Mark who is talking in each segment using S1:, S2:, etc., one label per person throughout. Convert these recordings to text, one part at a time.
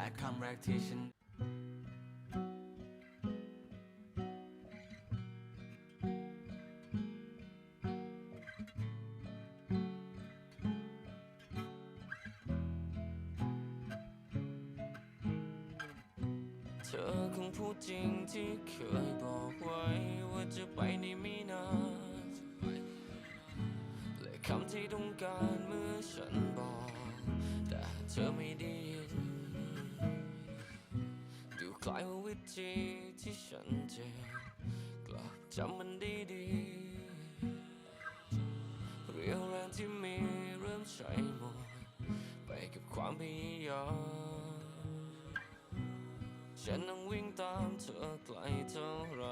S1: และคำแรกที่ฉันเธอคงพูดจริงที่เคยบอกไว้ว่าจะไปในไม่นานและคำที่ต้องการเมื่อฉันบอก แต่เธอไม่ได้ ยินดูคลายว่าวิธีที่ฉันเจ็บกลับจำมันด้ดีเรียวแรงที่มีเริ่มใช้หมดไปกับความพยายามฉันต้องวิ่งตามเธอไกลเท่าไร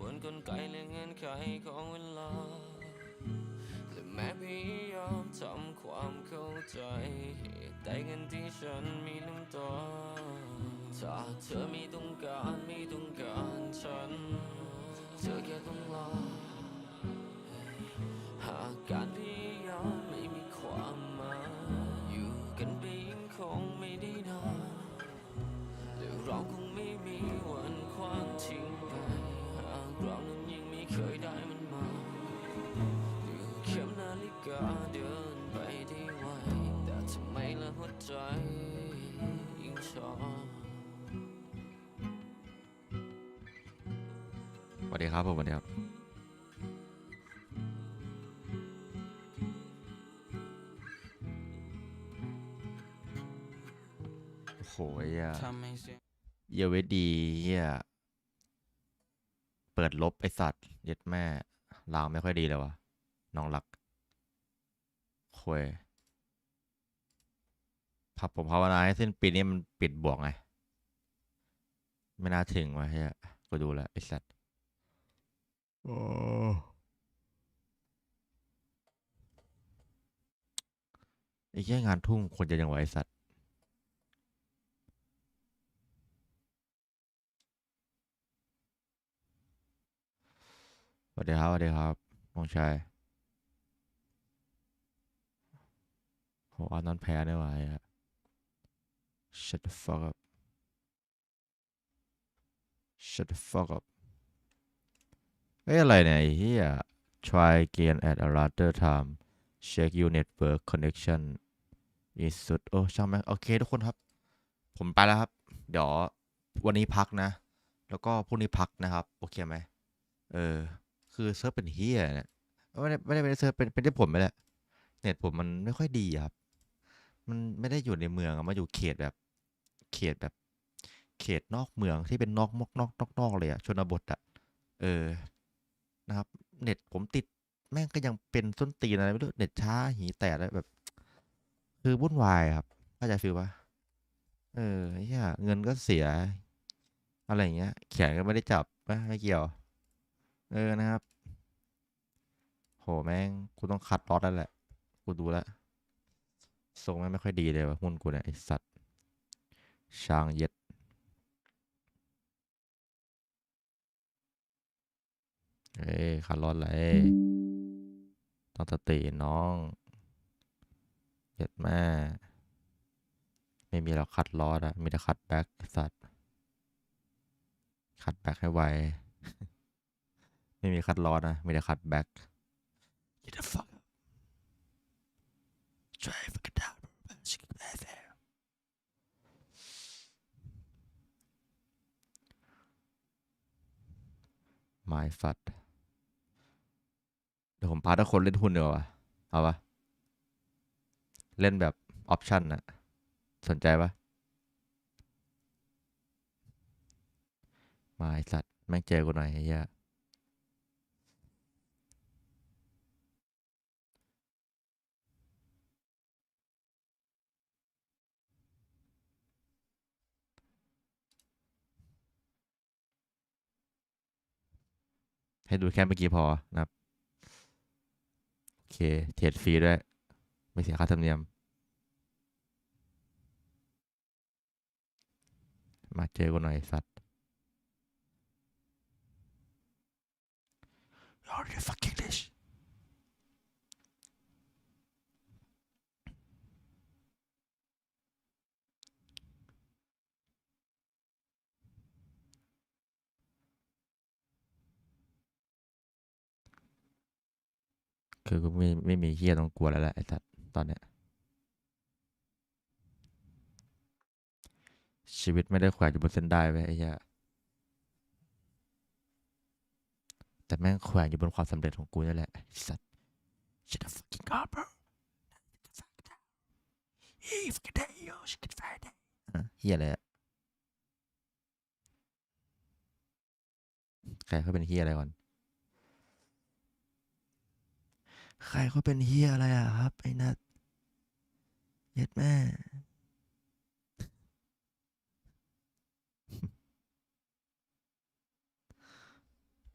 S1: บนกลไกและเงื่อนไขของเวลาและแม้พยายามทำความเข้าใจเหตุใดกันที่ฉันมีน้ำตา ถ้าเธอไม่ต้องการไม่ต้องการฉัน เธอแค่ต้องรอหากการพยายามไม่มีความหมายอยู่กันไปยิ่งคงไม่ได้นานและเราคงไม่มีวันควางทิ้งไปหากเรานั้นยังไม่เคยได้มันมาอยู่เข็มนาฬิกาเดินไปได้ไวแต่ทำไมละหัวใจยิ่งชอบ
S2: วัสดีครับผมสวัสดีครับโอ้โหเหี้ย
S1: ทำให้เสียง
S2: เยเวดีเฮียเปิดลบไอสัตว์เย็ดแม่ลางไม่ค่อยดีเลยวะน้องรักควยพับผมภาวนาให้สิ้นปีนี้มันปิดบวกไง ไม่น่าถึงวะเฮียกูดูแล้วไอสัตว์ โอ้ไอ้แค่งานทุ่งควรจะยังไหวะไอ้สัตว์สวัสดีครับสวัสดีครับน้องชายโหอันนั้นแพ้ได้ไหวอะ shut the fuck up shut the fuck up เอ้ยอะไรเนี่ยไอ้เหี้ย try again at a later time check your network connection is สุดโอ้ช่างแม่งโอเคทุกคนครับ ผมไปแล้วครับ เดี๋ยววันนี้พักนะ แล้วก็พรุ่งนี้พักนะครับ โอเคไหมเออ คือเซิร์ฟเป็นเฮียเนี่ยไม่ได้ไม่ได้เป็นเซิร์ฟเป็นเป็นที่ผมไปแหละเน็ตผมมันไม่ค่อยดีครับ มันไม่ได้อยู่ในเมืองอะมาอยู่เขตแบบ เขตแบบ เขตนอกเมืองที่เป็นนอกนอกนอกนอกนอกเลยอะชนบทอะเออ นะครับ เน็ตผมติดแม่งก็ยังเป็นส้นตีนอะไรไม่รู้เน็ตช้าหีแตกอะไรแบบ คือวุ่นวายครับเข้าใจฟิลปะเออเฮียเงินก็เสีย อะไรอย่างเงี้ยแขนก็ไม่ได้จับไม่ไม่เกี่ยว เออนะครับ โหแม่งกูต้องคัดลอตแล้วแหละ กูดูแล้วทรงแม่งไม่ค่อยดีเลยว่ะหุ้นกูเนี่ยไอสัตว์ช้างเย็ด เอ้ยคัดลอตอะไรต้องสติน้องเย็ดแม่ ไม่มีเราคัดล้ออะมีแต่คัดแบ็กสัตว์คัดแบ็กให้ไว ไม่มีคัดล้อนะมีแต่คัดแบ็ก Get the fuck up Try fuck it out My fat เดี๋ยวผมพาทุกคนเล่นหุ้นเดี๋ยววะเอาปะเล่นแบบออปชั่นอะสนใจปะมาไอสัตว์ แม่งเจอกูหน่อยไอ้เหี้ยให้ดูแค่เมื่อกี้พอนะครับ เค เทรดฟรีด้วย ไม่เสียค่าธรรมเนียม มาเจอกันหน่อยสัตว์ You're the fucking English คือกูไม่ไม่มีเฮียต้องกลัวแล้วแหละไอ้สัตว์ตอนเนี้ยชีวิตไม่ได้แขวนอยู่บนเส้นได้ไว้ยไอ้เหี้ยแต่แม่งแขวนอยู่บนความสำเร็จของกูนี่แหละไอ้สัตว์ shut the fucking up bro เฮียอะไรอะใครเขาเป็นเฮียอะไรก่อน ใครเขาเป็นเฮียอะไรอะครับ ไอ้นัทเย็ดแม่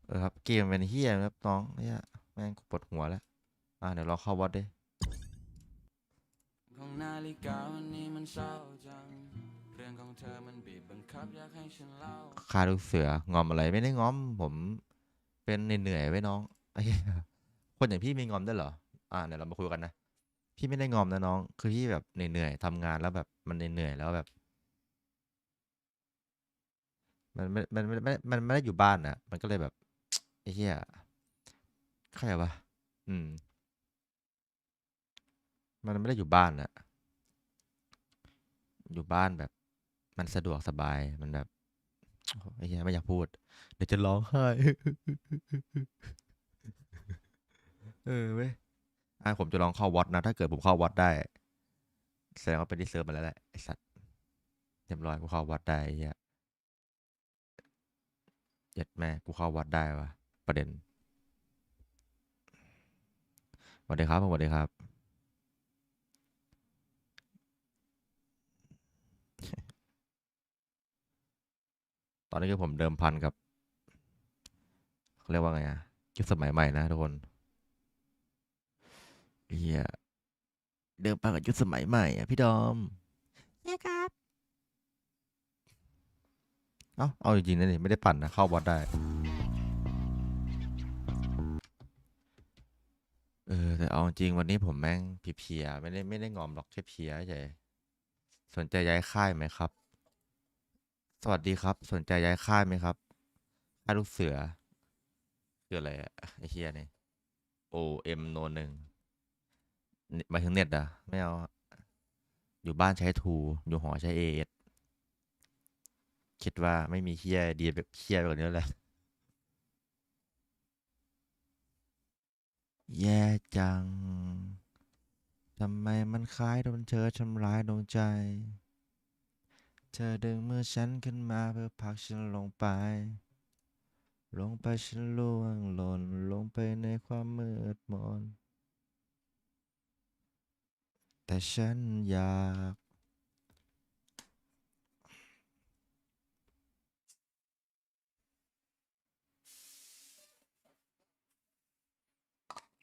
S2: เออครับ เกมเป็นเฮียครับน้องเนี่ยแม่งกูปวดหัวแล้ว อ่าเดี๋ยวเราเข้าวัดดิ
S1: ของนาฬิกาวันนี้มันเศร้าจัง เรื่องของเธอมันบีบบังคับอยากให้ฉันเล่า
S2: คาลูกเสืองอมอะไรไม่ได้งอม ผมเป็นเหนื่อยๆไว้น้องไอ้เหี้ย คนอย่างพี่มีงอมได้เหรอ อ่าเดี๋ยวเรามาคุยกันนะ พี่ไม่ได้งอมนะน้อง คือพี่แบบเหนื่อยๆทำงานแล้วแบบมันเหนื่อยๆแล้วแบบ มันไม่มันไม่ มันมันไม่ได้อยู่บ้านนะมันก็เลยแบบไอ้เหี้ยใครวะ อืม มันไม่ได้อยู่บ้านอะอยู่บ้านแบบ มันสะดวกสบาย มันแบบโอ้โหไอ้เหี้ยไม่อยากพูด เดี๋ยวจะร้องไห้ เออเว้ยอะผมจะลองเข้าวัดนะ ถ้าเกิดผมเข้าวัดได้ แสดงว่าเป็นที่เซิร์ฟมาแล้วแหละไอสัตว์เรียบร้อยกูเข้าวัดได้เหี้ยเย็ดแม่กูเข้าวัดได้วะประเด็นสวัสดีครับสวัสดีครับ ตอนนี้คือผมเดิมพันกับเขาเรียกว่าไงอะยุคสมัยใหม่นะทุกคน เฮียเดิมพันกับยุคสมัยใหม่อะพี่ดอมใช่ครับ เอ้าเอาจริงๆนะนี่ไม่ได้ปั่นนะเข้าวัดได้ เออแต่เอาจริงวันนี้ผมแม่งเพลียๆไม่ได้ไม่ได้งอมหรอกแค่เพลียเฉยสนใจย้ายค่ายไหมครับ สวัสดีครับ สนใจย้ายค่ายไหมครับค่ายลูกเสือคืออะไรอะไอ้เฮียนี่ O M โนหนึ่ง หมายถึงเน็ตอะไม่เอา อยู่บ้านใช้ทู อยู่หอใช้เอเอสคิดว่าไม่มีเฮียดีแบบเฮียแบบนี้แล้วแหละแย่จัง ทำไมมันคล้ายโดนเธอทำร้ายดวงใจ เธอดึงมือฉันขึ้นมาเพื่อผลักฉันลงไป ลงไปฉันล่วงหล่นลงไปในความมืดมน แต่ฉันอยาก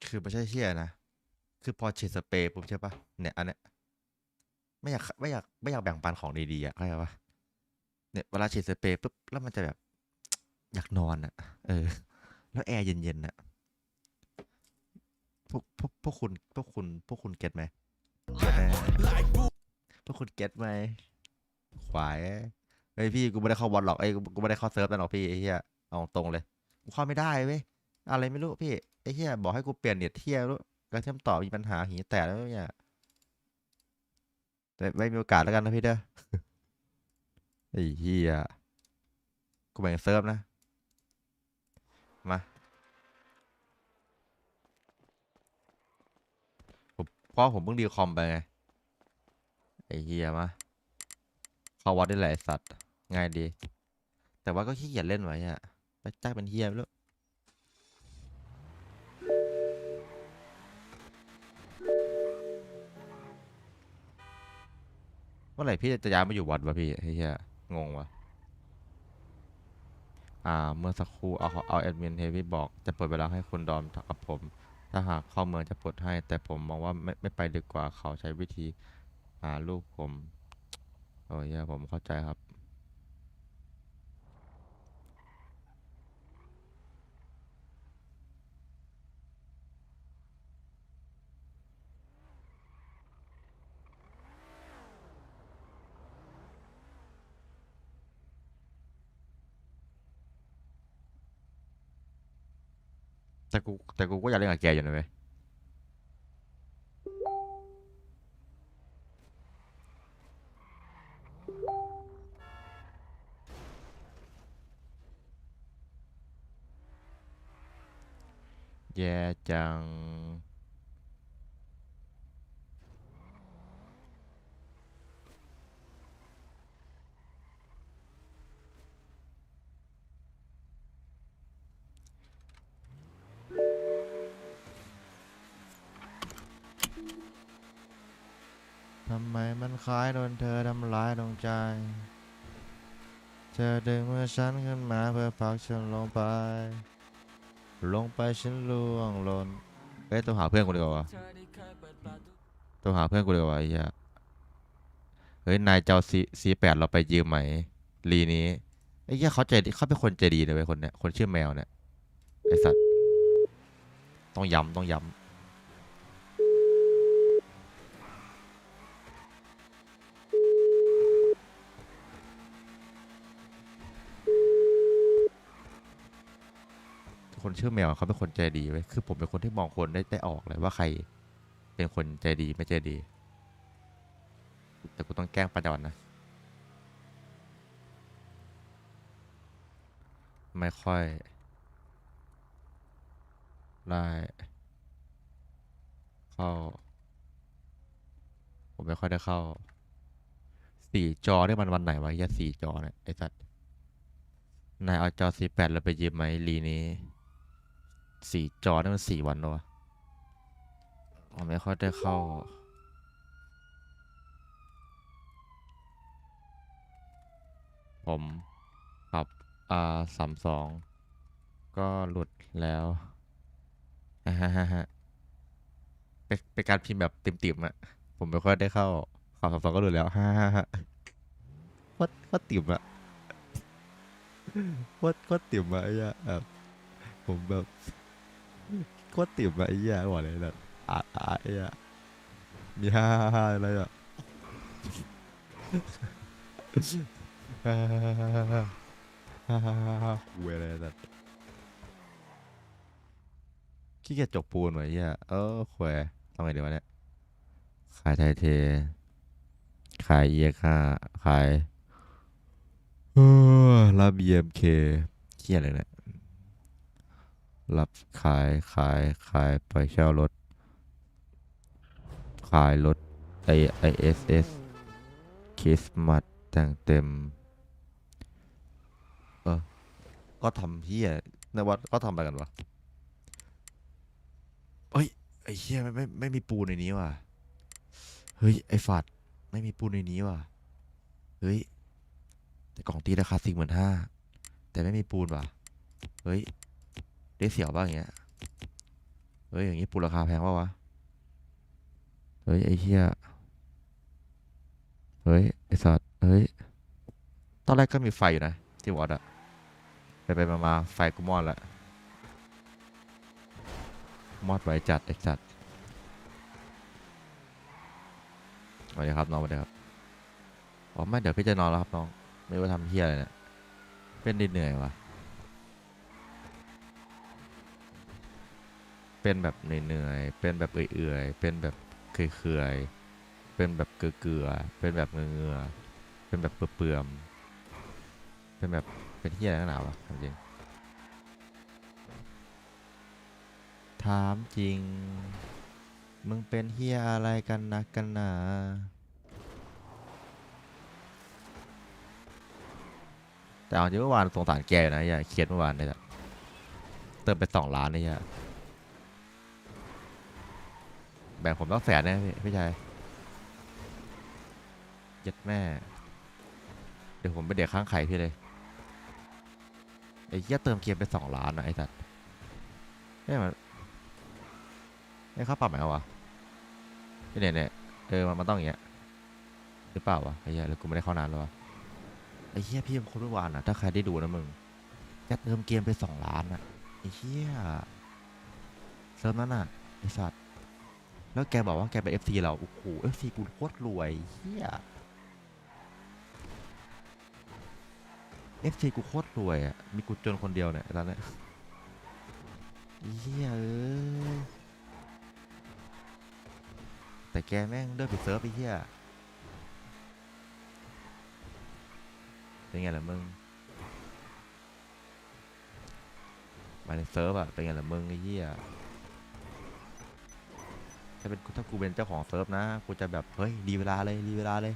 S2: คือไม่ใช่เชี่ยนะ คือพอฉีดสเปรย์ปุ๊บใช่ปะเนี่ย อันเนี้ยไม่อยากไม่อยากไม่อยากแบ่งปันของดีๆอะเข้าใจปะเนี่ยเวลาฉีดสเปรย์ปุ๊บแล้วมันจะแบบ อยากนอนอะ เออ แล้วแอร์เย็นๆอะพวกพวกพวกคุณพวกคุณพวกคุณเก็ตไหม พวกคุณเก็ตไหมขวายเฮ้ยพี่กูไม่ได้เข้าบอลหรอกไอ้ยกูไม่ได้เข้าเซิร์ฟนั่นหรอกพี่ไอ้เหี้ยเอาตรงเลยกูเข้าไม่ได้เว้ยอะไรไม่รู้พี่ไอ้เหี้ยบอกให้กูเปลี่ยนเน็ตเที่ยรู้การเชื่อมต่อมีปัญหาหีแตกแล้วเนี่ยแต่ไม่มีโอกาสแล้วกันนะพี่เด้อไอ้เหี้ยกูแบ่งเซิร์ฟนะ มาผม เพราะผมเพิ่งดีคอมไปไงไอ้เหี้ยมาเข้าวัดได้แหละไอ้สัตว์ง่ายดี แต่ว่าก็ขี้เกียจเล่นไว้อะไปจ้างเป็นเหี้ยไปแล้วเมื่อไหร่พี่จะย้ายมาอยู่วัดวะพี่เหี้ยงงวะอ่า เมื่อสักครู่เอาเอาแอดมินเฮวี่บอก จะเปิดเวลาให้คุณดอมกับผม ถ้าหากเข้าเมืองจะปลดให้ แต่ผมมองว่าไม่ไม่ไปดีกว่าเขาใช้วิธีหาลูกผม โอ้ยเหี้ยผมเข้าใจครับ แต่กูแต่กูก็อยากเล่นกับแกอยู่นะเว้ยแย่จัง ทำไมมันคล้ายโดนเธอทำร้ายดวงใจ เธอดึงมือฉันขึ้นมาเพื่อผลักฉันลงไป ลงไปฉันล่วงหล่นเอ้ยต้องหาเพื่อนกูดีกว่าวะ
S1: เธอได้ปิดประตู
S2: ต้องหาเพื่อนกูดีกว่าไอ้เหี้ยเฮ้ยนายเจ้าซีซีแปดเราไปยืมไหมลีนี้ไอ้เหี้ยเขาใจดีเขาเป็นคนใจดีนะเว้ยคนเนี้ยคนชื่อแมวเนี่ยไอสัตว์ต้องย้ำต้องย้ำ คนชื่อแมวเขาเป็นคนใจดีเว้คือผมเป็นคนที่มองคนได้ได้ออกเลยว่าใครเป็นคนใจดีไม่ใจดี แต่กูต้องแกล้งประจอนนะ ไม่ค่อย ได้ เข้า ผมไม่ค่อยได้เข้า สี่จอได้มันวันไหนวะย่สี่จอเนี่ยไอ้สัตว์นายเอาจอสี่แปดแล้วไปยืมไหมลีนี้ สี่จอได้มันสี่วันแล้ววะผมไม่ค่อยได้เข้า ผมขับ R สามสองก็หลุดแล้วฮ่าฮ่าฮ่าเป็นเป็นการพิมพ์แบบติ่มๆอะผมไม่ค่อยได้เข้าขับสามสองก็หลุดแล้วฮ่าฮ่าฮ่าโคตรโคตรติ่มอะโคตรโคตรติ่มอะไอ้เหี้ยแบบผมแบบ โคตรติ่มอะไอ้เหี้ยบอกเลยแบบอะอะไอ้เหี้ยมีฮ่าฮ่าฮาอะไรอะฮ่าฮ่าฮ่าฮ่าฮ่าฮ่าฮ่าฮ่าฮ่าเวรอะไรสัตว์ขี้เกียจจกปูนไว้เหี้ยเออแขวทำไงดีวะเนี่ยขายไทยเท ขายเอียค่าขายเออรับ BMK เขี้ยอะไรเนี่ย รับขายขายขายไปเช่ารถ ขายรถไอไอเอสเอสคริสต์มาสแต่งเต็ม เออ ก็ทำเฮียในวัดก็ทำไปกันวะเฮ้ย ไอ้เฮียไม่ไม่ไม่มีปูนในนี้ว่ะ เฮ้ย ไอ้ฝัด ไม่มีปูนในนี้ว่ะ เฮ้ย แต่กล่องตีราคาสี่หมื่นห้าแต่ไม่มีปูนว่ะ เฮ้ย ได้เสียวบ้างอย่างเงี้ย เฮ้ย อย่างงี้ปูราคาแพงปะวะ เฮ้ย ไอ้เฮียเฮ้ย ไอ้สัตว์ เฮ้ย ตอนแรกก็มีไฟอยู่นะ ที่วัดอะไปไปมามาไฟกูมอดละมอดไวจัดไอ้จัดสวัสดีครับน้องสวัสดีครับ อ๋อไม่เดี๋ยวพี่จะนอนแล้วครับน้อง ไม่ว่าทำเฮียอะไรเนี่ยเป็นดิเหนื่อยวะ เป็นแบบเหนื่อยๆ เป็นแบบเอื่อยๆ เป็นแบบเคือยๆ เป็นแบบเกลือๆ เป็นแบบเงือๆ เป็นแบบเปื่อมๆ เป็นแบบเป็นเฮียอะไรนักหนาวะถามจริง ถามจริง มึงเป็นเฮียอะไรกันนักกันหนาแต่เอาจริงเมื่อวานสงสารแกอยู่นะอย่าเครียดเมื่อวานเนี่ยเติมไปสองล้านเนี่ยอย่า แบ่งผมต้องแสนนะพี่พี่ชายย็ดแม่ เดี๋ยวผมไปเด็กข้างไข่พี่เลยไอ้เหี้ยเติมเกมไปสองล้านนะไอ้สัตว์เนี่ยมันไอ้ค่าปรับไหมวะเนี่ยเนี่ยเออมันมันต้องอย่างเงี้ยหรือเปล่าวะไอ้เหี้ยหรือกูไม่ได้เข้านานแล้วะไอ้เหี้ยพี่มันคนเมื่อวานอะถ้าใครได้ดูนะมึงจะเติมเกมไปสองล้านอะไอ้เหี้ยเซิร์ฟนั้นอะไอ้สัตว์ แล้วแกบอกว่าแกเป็นเอฟซีเรา โอ้โหเอฟซีกูโคตรรวยเหี้ยเอฟซีกูโคตรรวยอะ มีกูจนคนเดียวเนี่ยตอนเนี้ยเฮียเอ้ยแต่แกแม่งเลิกไปเซิร์ฟไปเฮียเป็นไงล่ะมึงมาในเซิร์ฟอะเป็นไงล่ะมึงไอ้เฮีย ถ้าเป็นถ้ากูเป็นเจ้าของเซิร์ฟนะ กูจะแบบ เฮ้ยรีเวลาเลยรีเวลาเลย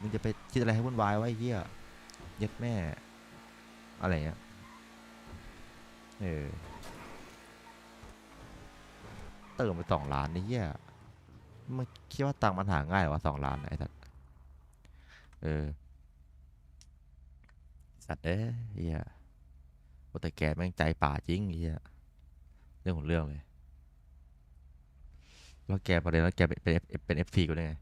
S2: มึงจะไปคิดอะไรให้วุ่นวายวะไอ้เหี้ยเย็ดแม่ อะไรเงี้ย เออ เติมไปสองล้านนี่เหี้ยมึงคิดว่าตังค์มันหาง่ายหรอวะสองล้านไอ้สัตว์เออ สัตว์เอ้ยเหี้ยแต่แกแม่งใจป่าจริงไอ้เหี้ยเรื่องของเรื่องเลย แล้วแกประเด็นแล้วแกเป็นเป็น F- เป็นเอฟซีกูได้ไง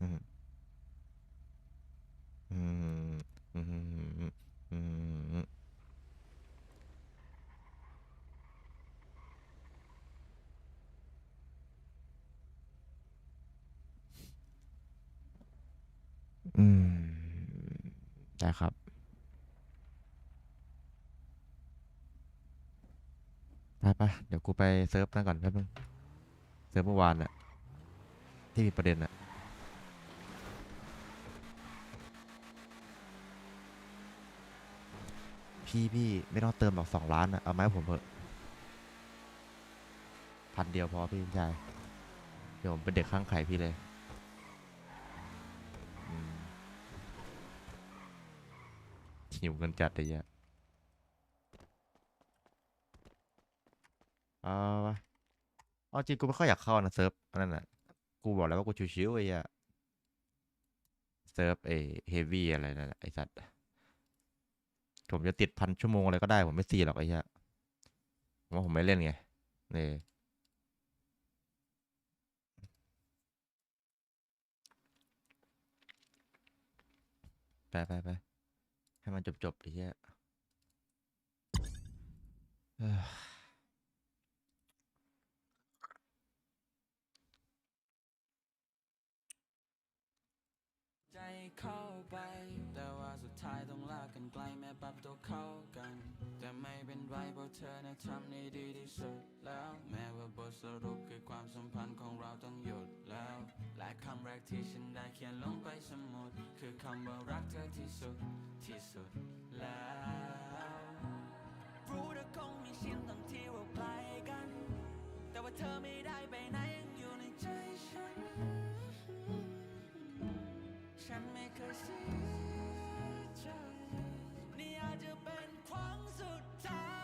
S2: อืมอืมอืมอืม อืมได้ครับ ไปไปเดี๋ยวกูไปเซิร์ฟนั่นก่อนแป๊บนึง เซิร์ฟเมื่อวานน่ะที่มีประเด็นน่ะพี่พี่ไม่ต้องเติมหรอกสองล้านอะเอาไหมาให้ผมเถอะพันเดียวพอพี่ชาย เดี๋ยวผมเป็นเด็กข้างไข่พี่เลยอืม หิวเงินจัดเลยอะเอาวะเอาจริงกูไม่ค่อยอยากเข้านะเซิร์ฟอันนั้นน่ะ กูบอกแล้วว่ากูชิวๆไอ้เหี้ยเซิร์ฟเอเฮฟวี่อะไรนั่นไอ้สัตว์ผมจะติดพันชั่วโมงอะไรก็ได้ ผมไม่ซีหรอกไอ้เหี้ยผมว่าผมไม่เล่นไงนี่ไปไปไป ให้มันจบจบไอ้เหี้ยอ้อ
S3: ใจเข้าไป แต่ว่าสุดท้ายต้องลากกันไกลแม้ปรับตัวเข้ากัน แต่ไม่เป็นไรเพราะเธอนะทำได้ดีที่สุดแล้ว แม้ว่าบทสรุปคือความสัมพันธ์ของเราต้อง และคำแรกที่ฉันได้เขียนลงไปสมุด คือคำว่ารักเธอที่สุด ที่สุดแล้วรู้เธอคงมีเสียงตอนที่เราไกลกัน แต่ว่าเธอไม่ได้ไปไหนยังอยู่ในใจฉัน ฉันไม่เคยเสียใจนี่อาจจะเป็นครั้งสุดท้าย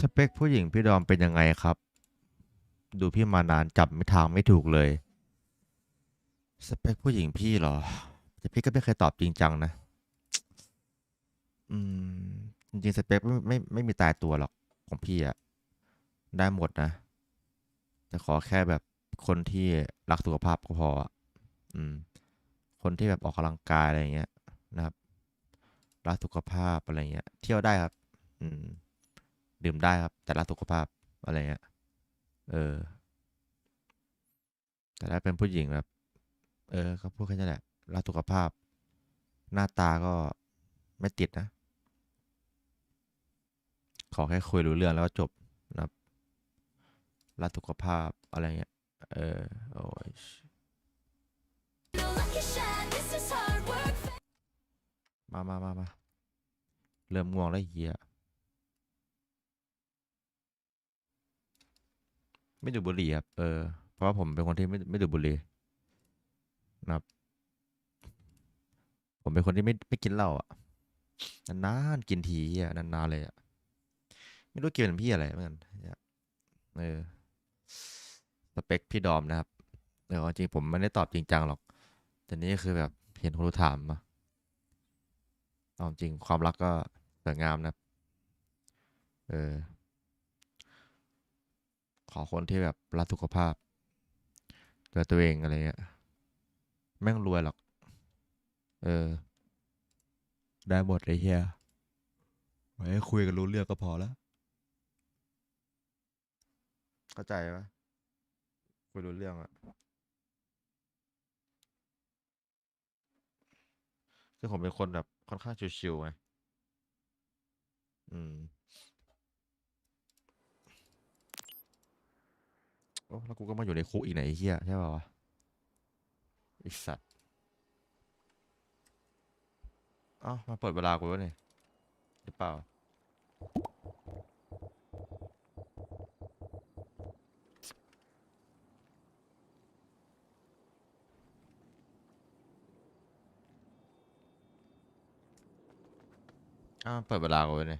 S2: สเปคผู้หญิงพี่ดอมเป็นยังไงครับ ดูพี่มานานจับไม่ทางไม่ถูกเลย สเปคผู้หญิงพี่เหรอ แต่พี่ก็ไม่เคยตอบจริงจังนะ อืม จริงๆสเปคไม่ไม่ไม่มีตายตัวหรอกของพี่อะได้หมดนะ แต่ขอแค่แบบคนที่รักสุขภาพก็พออะอืม คนที่แบบออกกำลังกายอะไรเงี้ยนะครับ รักสุขภาพอะไรเงี้ย เที่ยวได้ครับ อืม ดื่มได้ครับ แต่รักสุขภาพอะไรเงี้ยเออ แต่ถ้าเป็นผู้หญิงแบบ เออก็พูดแค่นั้แหละรักสุขภาพ หน้าตาก็ไม่ติดนะ ขอแค่คุยรู้เรื่องแล้วก็จบนะครับรักสุขภาพอะไรเงี้ยเออโอ้ยมามามามาเริ่มง่วงแล้วเฮีย ไม่ดูดบุหรี่ครับ เออ เพราะว่าผมเป็นคนที่ไม่ไม่ดูดบุหรี่นะครับ ผมเป็นคนที่ไม่ไม่กินเหล้าอะ นานๆกินทีอะนานๆเลยอะ ไม่รู้กินเป็นพี่อะไรเหมือนกันเออ สเปคพี่ดอมนะครับ เออจริงผมไม่ได้ตอบจริงจังหรอก แต่นี่คือแบบเห็นคนรู้ถามมาเอาจริงความรักก็สวยงามนะ เออ ขอคนที่แบบรักสุขภาพดูแลตัวเองอะไรเงี้ยแม่งรวยหรอก เออ ได้หมดเลยเฮียไว้คุยกันรู้เรื่องก็พอแล้ว เข้าใจปะคุยรู้เรื่องอะคือผมเป็นคนแบบค่อนข้างชิวๆไงอืม โอ้ แล้วกูก็มาอยู่ในคุกอีกไหนเฮียใช่ป่าวะไอสัตว์เอ้ามาเปิดเวลากูวะเนี่ยหรือเปล่าอ้าวเปิดเวลากูไว้เนี่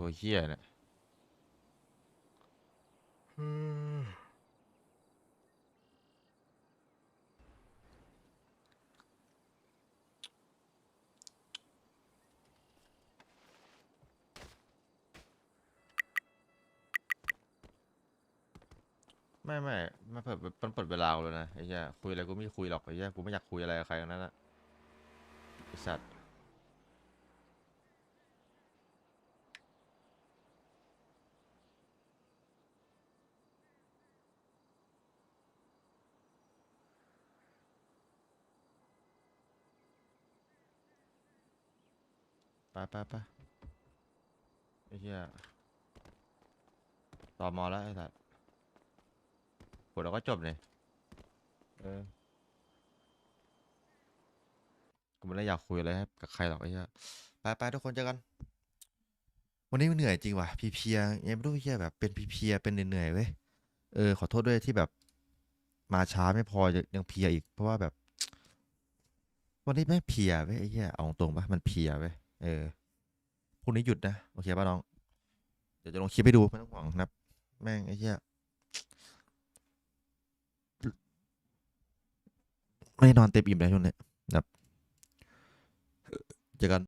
S2: ตัวเฮียเนี่ยไม่ไม่ไม่เปิดมันเปิดเวลาเลยนะไอ้เหี้ยคุยอะไรกูไม่คุยหรอกไอ้เหี้ยกูไม่อยากคุยอะไรกับใครทั้งนั้นอะไอ้สัตว์ ไปไปไปไอ้เหี้ยต่อมอแล้วไอ้สัตว์ผลเราก็จบเลยเออกูไม่ได้อยากคุยอะไรกับใครหรอกไอ้เหี้ยไปไปทุกคนเจอกัน วันนี้มันเหนื่อยจริงว่ะเพลียๆยังไม่รู้เหี้ยแบบเป็นเพลียๆเป็นเหนื่อยๆเว้ยเออขอโทษด้วยที่แบบ มาช้าไม่พอยังยังเพลียอีก เพราะว่าแบบ วันนี้ไม่งเพลียเว้ยไอ้เหี้ยเอาตรงปะมันเพลียเว้ยเออ พรุ่งนี้หยุดนะ โอเคป่ะน้อง เดี๋ยวจะลงคลิปให้ดูไม่ต้องห่วงนะแม่งไอ้เหี้ยไม่ได้นอนเต็มอิ่มเลยช่วงเนี้ยแบบเจอกัน